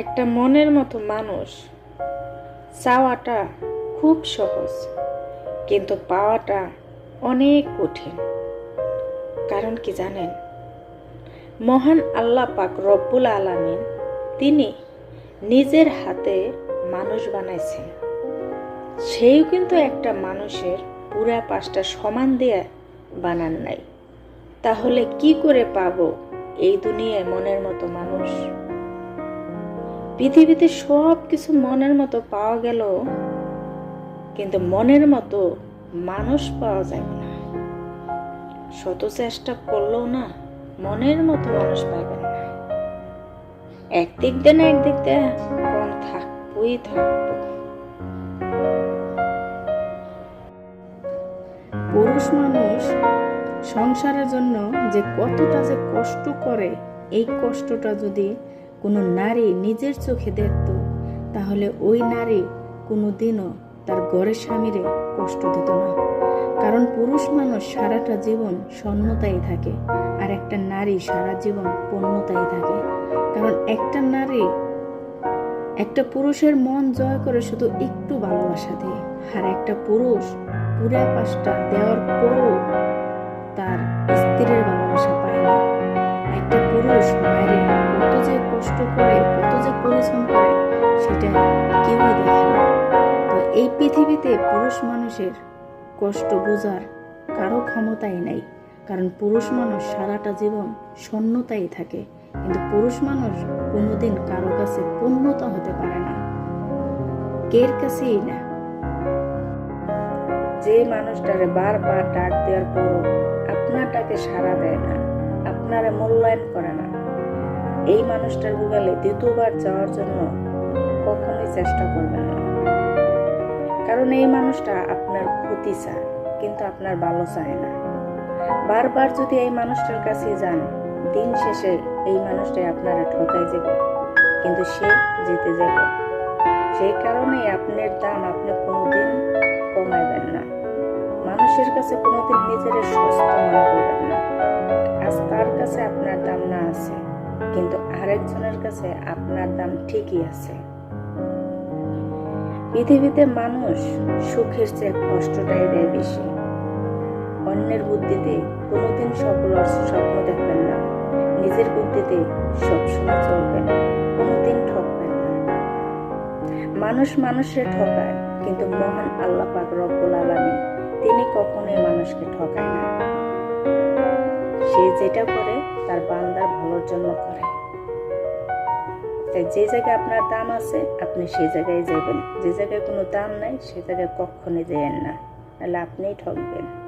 একটা মনের মতো মানুষ চাওয়াটা খুব সহজ, কিন্তু পাওয়াটা অনেক কঠিন। কারণ কি জানেন? মহান আল্লাহ পাক রব্বুল আলামিন তিনি নিজের হাতে মানুষ বানাইছেন। সেও কিন্তু একটা মানুষের পুরা পাঁচটা সমান দিয়ে বানান নাই। তাহলে কি করে পাবো এই দুনিয়ায় মনের মতো মানুষ? পৃথিবীতে সব কিছু মনের মতো পাওয়া গেল, কিন্তু মনের মতো মানুষ পাওয়া যাবে না। শত চেষ্টা করলেও না মনের মতো মানুষ পাবেন না। একদিক দিয়ে একদিক কম থাকবই থাকব। পুরুষ মানুষ সংসারের জন্য যে কতটা যে কষ্ট করে, এই কষ্টটা যদি কোনো নারী নিজের চোখে দেখত, তাহলে ওই নারী কোনো দিনও তার ঘরের স্বামীরে কষ্ট দিত না। কারণ পুরুষ মানুষ সারাটা জীবন স্বর্ণতাই থাকে, আর একটা নারী সারা জীবন পূর্ণতাই থাকে। কারণ একটা নারী, একটা পুরুষের মন জয় করে শুধু একটু ভালোবাসা দিয়ে, আর একটা পুরুষ পুরা পাঁচটা দেওয়ার পরও তার স্ত্রীর ভালোবাসা পায় না। একটা পুরুষ বাইরে এই পৃথিবীতে পুরুষ মানুষের কষ্ট বোঝার কারও ক্ষমতাই নাই। কারণ পুরুষ মানুষ সারাটা জীবন শূন্যতাই থাকে। কিন্তু পুরুষ মানুষ কোনোদিন কারও কাছে পূর্ণতা হতে পারে না। কের কাছেই না। যে মানুষটারে বারবার ডাক দেওয়ার পর আপনারটাকে সাড়া দেয় না, আপনারে মূল্যায়ন করে না। এই মানুষটার গুগলে দ্বিতীয়বার যাওয়ার জন্য কখনোই চেষ্টা করবেন না। কারণ এই মানুষটা আপনার ক্ষতি চায়, কিন্তু আপনার ভালো চায় না। বারবার যদি এই মানুষটার কাছে যান, দিন শেষে এই মানুষটাই আপনারা ঠকাই যাবে, কিন্তু সে জিতে যাবে। সেই কারণেই আপনার দাম আপনি কোনোদিন কমাইবেন না। মানুষের কাছে কোনোদিন নিজের সস্তা মনে করবেন না। আজ তার কাছে আপনার দাম না আছে, কিন্তু আরেকজনের কাছে আপনার দাম ঠিকই আছে। পৃথিবীতে মানুষ সুখের চেয়ে কষ্টটাই দেয় বেশি। অন্যের বুদ্ধিতে কোনোদিন সফল স্বপ্ন দেখবেন না। নিজের বুদ্ধিতে সবসময় চলবেন কোনোদিন ঠকবেন না। মানুষ মানুষের ঠকায়, কিন্তু মহান আল্লাহ পাক রব্বুল আলামিন তিনি কখনোই মানুষকে ঠকায় না। সে যেটা করে, তার বান্দার ভালোর জন্য করে। তাই যে জায়গায় আপনার দাম আছে, আপনি সেই জায়গায় যাবেন। যে জায়গায় কোনো দাম নাই, সে জায়গায় কক্ষণে যেয়েন না। তাহলে আপনিই ঠকবেন।